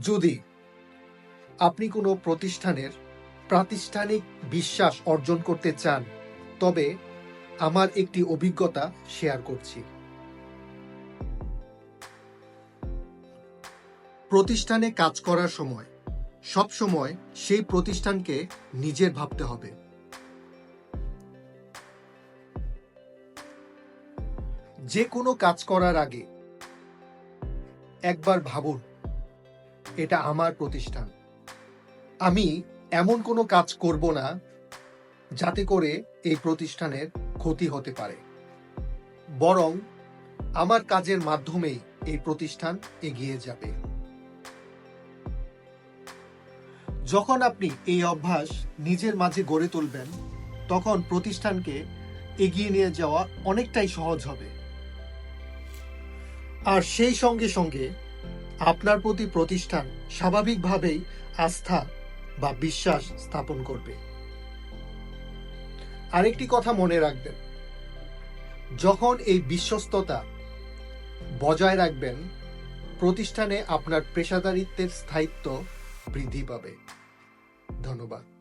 যদি আপনি কোনো প্রতিষ্ঠানের প্রাতিষ্ঠানিক বিশ্বাস অর্জন করতে চান, তবে আমার একটি অভিজ্ঞতা শেয়ার করছি। প্রতিষ্ঠানে কাজ করার সময়, সব সময় সেই প্রতিষ্ঠানকে নিজের ভাবতে হবে। যে কোনো কাজ করার আগে একবার ভাবুন এটা আমার প্রতিষ্ঠান। আমি এমন কোনো কাজ করব না যাতে করে এই প্রতিষ্ঠানের ক্ষতি হতে পারে। বরং আমার কাজের মাধ্যমেই এই প্রতিষ্ঠান এগিয়ে যাবে। যখন আপনি এই অভ্যাস নিজের মাঝে গড়ে তুলবেন, তখন প্রতিষ্ঠানকে এগিয়ে নিয়ে যাওয়া অনেকটাই সহজ হবে। আর সেই সঙ্গে সঙ্গে আপনার প্রতি প্রতিষ্ঠান স্বাভাবিকভাবেই আস্থা বা বিশ্বাস স্থাপন করবে। আরেকটি কথা মনে রাখবেন, যখন এই বিশ্বস্ততা বজায় রাখবেন, প্রতিষ্ঠানে আপনার পেশাদারিত্বের স্থায়িত্ব বৃদ্ধি পাবে। ধন্যবাদ।